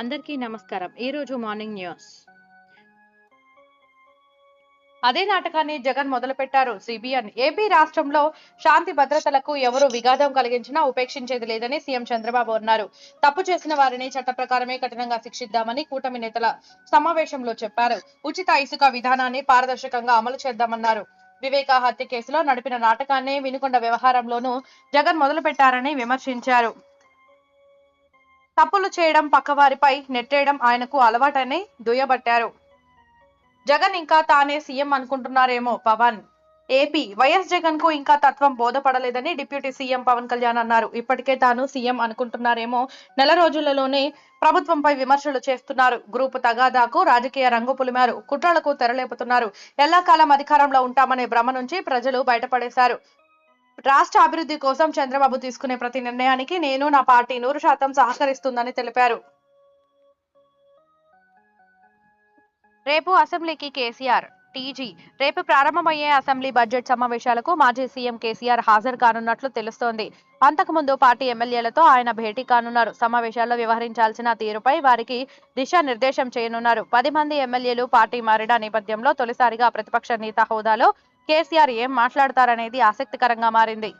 అందరికీ నమస్కారం. ఈరోజు మార్నింగ్ న్యూస్. అదే నాటకాన్ని జగన్ మొదలుపెట్టారు సిబిఎన్. ఏపీ రాష్ట్రంలో శాంతి భద్రతలకు ఎవరు విఘాతం కలిగించినా ఉపేక్షించేది లేదని సీఎం చంద్రబాబు అన్నారు. తప్పు చేసిన వారిని చట్ట ప్రకారమే కఠినంగా శిక్షిద్దామని కూటమి నేతల సమావేశంలో చెప్పారు. ఉచిత ఇసుక విధానాన్ని పారదర్శకంగా అమలు చేద్దామన్నారు. వివేక హత్య కేసులో నడిపిన నాటకాన్ని వినుకొండ వ్యవహారంలోనూ జగన్ మొదలుపెట్టారని విమర్శించారు. తప్పులు చేయడం పక్కవారిపై నెట్టేయడం ఆయనకు అలవాటని దుయ్యబట్టారు. జగన్ ఇంకా తానే సీఎం అనుకుంటున్నారేమో పవన్. ఏపీ వైఎస్ జగన్కు ఇంకా తత్వం బోధపడలేదని డిప్యూటీ సీఎం పవన్ కళ్యాణ్ అన్నారు. ఇప్పటికే తాను సీఎం అనుకుంటున్నారేమో నెల రోజులలోనే ప్రభుత్వంపై విమర్శలు చేస్తున్నారు. గ్రూప్ తగాదాకు రాజకీయ రంగు పులిమారు కుట్రలకు తెరలేపుతున్నారు. ఎల్లాకాలం అధికారంలో ఉంటామనే భ్రమ నుంచి ప్రజలు బయటపడేశారు. రాష్ట్ర అభివృద్ధి కోసం చంద్రబాబు తీసుకునే ప్రతి నిర్ణయానికి నేను నా పార్టీ నూరు శాతం సహకరిస్తుందని తెలిపారు. రేపు అసెంబ్లీకి కేసీఆర్ టీజీ. రేపు ప్రారంభమయ్యే అసెంబ్లీ బడ్జెట్ సమావేశాలకు మాజీ సీఎం కేసీఆర్ హాజరు కానున్నట్లు తెలుస్తోంది. అంతకుముందు పార్టీ ఎమ్మెల్యేలతో ఆయన భేటీ కానున్నారు. సమావేశాల్లో వ్యవహరించాల్సిన తీరుపై వారికి దిశానిర్దేశం చేయనున్నారు. పది మంది ఎమ్మెల్యేలు పార్టీ మారిన నేపథ్యంలో తొలిసారిగా ప్రతిపక్ష నేత హోదాలో కేసీఆర్ ఏం మాట్లాడతారనేది ఆసక్తికరంగా మారింది.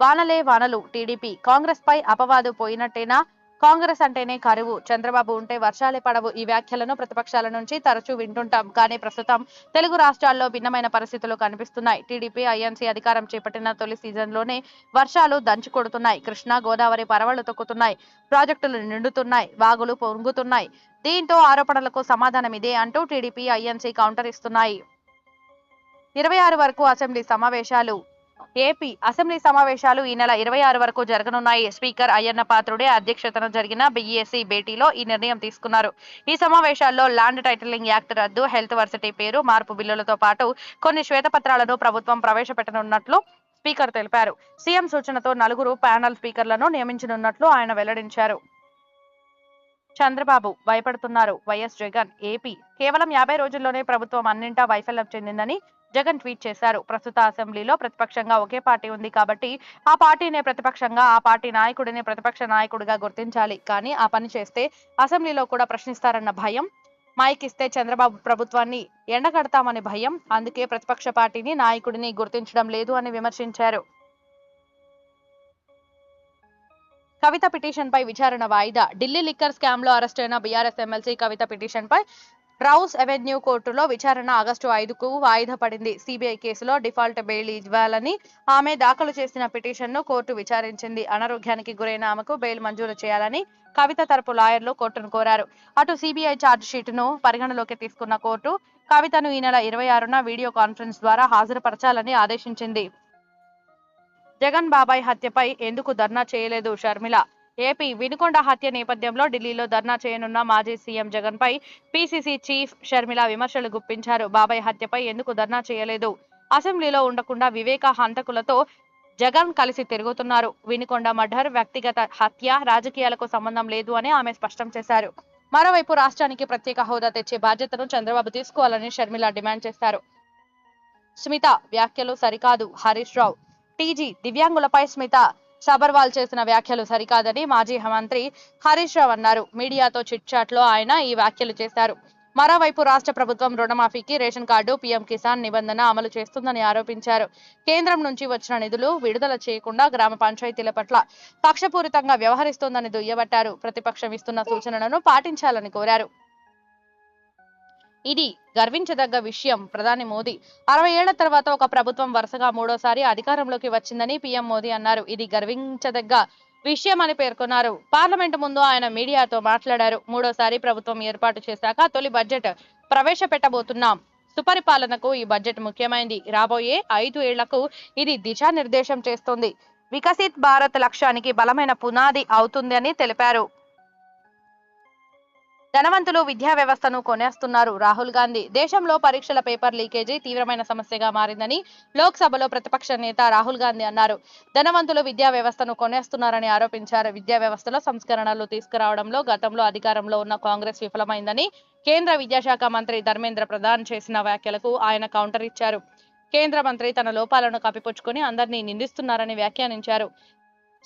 వానలే వానలు టీడీపీ కాంగ్రెస్ పై అపవాదు పోయినట్టేనా? కాంగ్రెస్ అంటేనే కరువు. చంద్రబాబు ఉంటే వర్షాలే పడవు. ఈ వ్యాఖ్యలను ప్రతిపక్షాల నుంచి తరచూ వింటుంటాం. కానీ ప్రస్తుతం తెలుగు రాష్ట్రాల్లో భిన్నమైన పరిస్థితులు కనిపిస్తున్నాయి. టీడీపీ ఐఎన్సీ అధికారం చేపట్టిన తొలి సీజన్లోనే వర్షాలు దంచు కొడుతున్నాయి. కృష్ణా గోదావరి పరవళ్ళు తొక్కుతున్నాయి. ప్రాజెక్టులు నిండుతున్నాయి. వాగులు పొంగుతున్నాయి. దీంతో ఆరోపణలకు సమాధానం ఇదే అంటూ టీడీపీ ఐఎన్సీ కౌంటర్ ఇస్తున్నాయి. ఇరవై ఆరు వరకు అసెంబ్లీ సమావేశాలు. ఏపీ అసెంబ్లీ సమావేశాలు ఈ నెల ఇరవై ఆరు వరకు జరగనున్నాయి. స్పీకర్ అయ్యన్న పాత్రుడే అధ్యక్షతన జరిగిన బిఈఎస్సీ భేటీలో ఈ నిర్ణయం తీసుకున్నారు. ఈ సమావేశాల్లో ల్యాండ్ టైటిలింగ్ యాక్ట్ రద్దు హెల్త్ వర్సిటీ పేరు మార్పు బిల్లులతో పాటు కొన్ని శ్వేతపత్రాలను ప్రభుత్వం ప్రవేశపెట్టనున్నట్లు స్పీకర్ తెలిపారు. సీఎం సూచనతో నలుగురు ప్యానల్ స్పీకర్లను నియమించనున్నట్లు ఆయన వెల్లడించారు. చంద్రబాబు భయపడుతున్నారు. వైఎస్ జగన్ ఏపీ కేవలం యాభై రోజుల్లోనే ప్రభుత్వం అన్నింటా వైఫల్యం చెందిందని జగన్ ట్వీట్ చేశారు. ప్రస్తుత అసెంబ్లీలో ప్రతిపక్షంగా ఒకే పార్టీ ఉంది కాబట్టి ఆ పార్టీనే ప్రతిపక్షంగా ఆ పార్టీ నాయకుడిని ప్రతిపక్ష నాయకుడిగా గుర్తించాలి. కానీ ఆ పని చేస్తే అసెంబ్లీలో కూడా ప్రశ్నిస్తారన్న భయం. మైక్ ఇస్తే చంద్రబాబు ప్రభుత్వాన్ని ఎండగడతామని భయం. అందుకే ప్రతిపక్ష పార్టీని నాయకుడిని గుర్తించడం లేదు అని విమర్శించారు. కవిత పిటిషన్ పై విచారణ వాయిదా. ఢిల్లీ లిక్కర్ స్కామ్లో అరెస్ట్ అయిన బీఆర్ఎస్ ఎమ్మెల్సీ కవిత పిటిషన్ పై రౌస్ అవెన్యూ కోర్టులో విచారణ ఆగస్టు ఐదుకు వాయిదా పడింది. సిబిఐ కేసులో డిఫాల్ట్ బెయిల్ ఇవ్వాలని ఆమె దాఖలు చేసిన పిటిషన్ను కోర్టు విచారించింది. అనారోగ్యానికి గురైన ఆమెకు బెయిల్ మంజూరు చేయాలని కవిత తరపు లాయర్లు కోర్టును కోరారు. అటు సిబిఐ ఛార్జ్ పరిగణలోకి తీసుకున్న కోర్టు కవితను ఈ నెల ఇరవై ఆరున వీడియో కాన్ఫరెన్స్ ద్వారా హాజరుపరచాలని ఆదేశించింది. జగన్ బాబాయ్ హత్యపై ఎందుకు ధర్నా చేయలేదు షర్మిల? ఏపీ వినుకొండ హత్య నేపథ్యంలో ఢిల్లీలో ధర్నా చేయనున్న మాజీ సీఎం జగన్పై పీసీసీ చీఫ్ షర్మిల విమర్శలు గుప్పించారు. బాబాయ్ హత్యపై ఎందుకు ధర్నా చేయలేదు? అసెంబ్లీలో ఉండకుండా వివేక హంతకులతో జగన్ కలిసి తిరుగుతున్నారు. వినుకొండ మర్డర్ వ్యక్తిగత హత్య రాజకీయాలకు సంబంధం లేదు అని ఆమె స్పష్టం చేశారు. మరోవైపు రాష్ట్రానికి ప్రత్యేక హోదా తెచ్చే బాధ్యతను చంద్రబాబు తీసుకోవాలని షర్మిల డిమాండ్ చేశారు. స్మిత వ్యాఖ్యలు సరికాదు. హరీష్ రావు టీజీ దివ్యాంగులపై స్మిత సబర్వాల్ చేసిన వ్యాఖ్యలు సరికాదని మాజీ మంత్రి హరీష్ రావు అన్నారు. మీడియాతో చిట్ చాట్లో ఆయన ఈ వ్యాఖ్యలు చేశారు. మరోవైపు రాష్ట్ర ప్రభుత్వం రుణమాఫీకి రేషన్ కార్డు పీఎం కిసాన్ నిబంధన అమలు చేస్తుందని ఆరోపించారు. కేంద్రం నుంచి వచ్చిన నిధులు విడుదల చేయకుండా గ్రామ పంచాయతీల పట్ల పక్షపూరితంగా వ్యవహరిస్తోందని దుయ్యబట్టారు. ప్రతిపక్షం ఇస్తున్న సూచనలను పాటించాలని కోరారు. ఇది గర్వించదగ్గ విషయం ప్రధాని మోదీ. అరవై ఏళ్ళ తర్వాత ఒక ప్రభుత్వం వరుసగా మూడోసారి అధికారంలోకి వచ్చిందని పీఎం మోదీ అన్నారు. ఇది గర్వించదగ్గ విషయం అని పేర్కొన్నారు. పార్లమెంట్ ముందు ఆయన మీడియాతో మాట్లాడారు. మూడోసారి ప్రభుత్వం ఏర్పాటు చేశాక తొలి బడ్జెట్ ప్రవేశపెట్టబోతున్నాం. సుపరిపాలనకు ఈ బడ్జెట్ ముఖ్యమైంది. రాబోయే ఐదు ఏళ్ళకు ఇది దిశానిర్దేశం చేస్తుంది. వికసిత్ భారత్ లక్ష్యానికి బలమైన పునాది అవుతుంది అని తెలిపారు. ధనవంతులు విద్యా వ్యవస్థను కొనేస్తున్నారు రాహుల్ గాంధీ. దేశంలో పరీక్షల పేపర్ లీకేజీ తీవ్రమైన సమస్యగా మారిందని లోక్సభలో ప్రతిపక్ష నేత రాహుల్ గాంధీ అన్నారు. ధనవంతులు విద్యా వ్యవస్థను కొనేస్తున్నారని ఆరోపించారు. విద్యా వ్యవస్థలో సంస్కరణలు తీసుకురావడంలో గతంలో అధికారంలో ఉన్న కాంగ్రెస్ విఫలమైందని కేంద్ర విద్యాశాఖ మంత్రి ధర్మేంద్ర ప్రధాన్ చేసిన వ్యాఖ్యలకు ఆయన కౌంటర్ ఇచ్చారు. కేంద్ర మంత్రి తన లోపాలను కప్పిపుచ్చుకుని అందరినీ నిందిస్తున్నారని వ్యాఖ్యానించారు.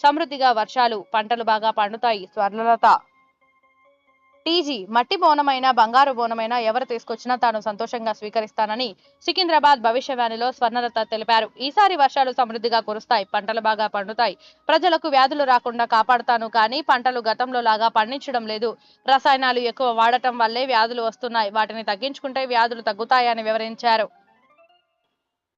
సమృద్ధిగా వర్షాలు పంటలు బాగా పండుతాయి. స్వర్ణలత టీజీ మట్టి బోనమైన బంగారు బోనమైన ఎవరు తీసుకొచ్చినా తాను సంతోషంగా స్వీకరిస్తానని సికింద్రాబాద్ భవిష్యవాణిలో స్వర్ణలత తెలిపారు. ఈసారి వర్షాలు సమృద్ధిగా కురుస్తాయి పంటలు బాగా పండుతాయి. ప్రజలకు వ్యాధులు రాకుండా కాపాడుతాను కానీ పంటలు గతంలో లాగా పండించడం లేదు. రసాయనాలు ఎక్కువ వాడటం వల్లే వ్యాధులు వస్తున్నాయి. వాటిని తగ్గించుకుంటే వ్యాధులు తగ్గుతాయని వివరించారు.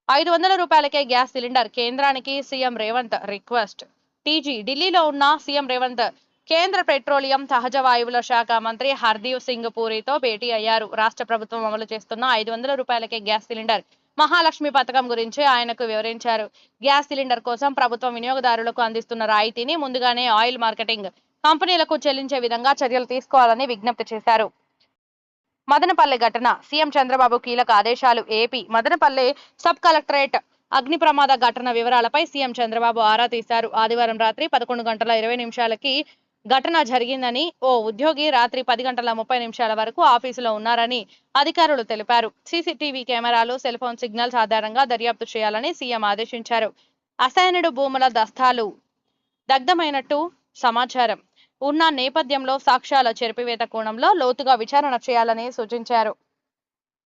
ఐదు వందల రూపాయలకే గ్యాస్ సిలిండర్ కేంద్రానికి సీఎం రేవంత్ రిక్వెస్ట్. టీజీ ఢిల్లీలో ఉన్న సీఎం రేవంత్ కేంద్ర పెట్రోలియం సహజ వాయువుల శాఖ మంత్రి హర్దీప్ సింగ్ పూరితో భేటీ అయ్యారు. రాష్ట్ర ప్రభుత్వం అమలు చేస్తున్న ఐదు వందల రూపాయలకే గ్యాస్ సిలిండర్ మహాలక్ష్మి పథకం గురించి ఆయనకు వివరించారు. గ్యాస్ సిలిండర్ కోసం ప్రభుత్వం వినియోగదారులకు అందిస్తున్న రాయితీని ముందుగానే ఆయిల్ మార్కెటింగ్ కంపెనీలకు చెల్లించే విధంగా చర్యలు తీసుకోవాలని విజ్ఞప్తి చేశారు. మదనపల్లె ఘటన సీఎం చంద్రబాబు కీలక ఆదేశాలు ఏపీ మదనపల్లె సబ్ కలెక్టరేట్ అగ్ని ప్రమాద ఘటన వివరాలపై సీఎం చంద్రబాబు ఆరా తీశారు. ఆదివారం రాత్రి పదకొండు గంటల ఇరవై నిమిషాలకి ఘటన జరిగిందని ఓ ఉద్యోగి రాత్రి పది గంటల ముప్పై నిమిషాల వరకు ఆఫీసులో ఉన్నారని అధికారులు తెలిపారు. సీసీటీవీ కెమెరాలు సెల్ ఫోన్ సిగ్నల్స్ ఆధారంగా దర్యాప్తు చేయాలని సీఎం ఆదేశించారు. అసైనుడు భూముల దస్తాలు దగ్ధమైనట్టు సమాచారం. ఉన్న నేపథ్యంలో సాక్ష్యాల చెరిపివేత కోణంలో లోతుగా విచారణ చేయాలని సూచించారు.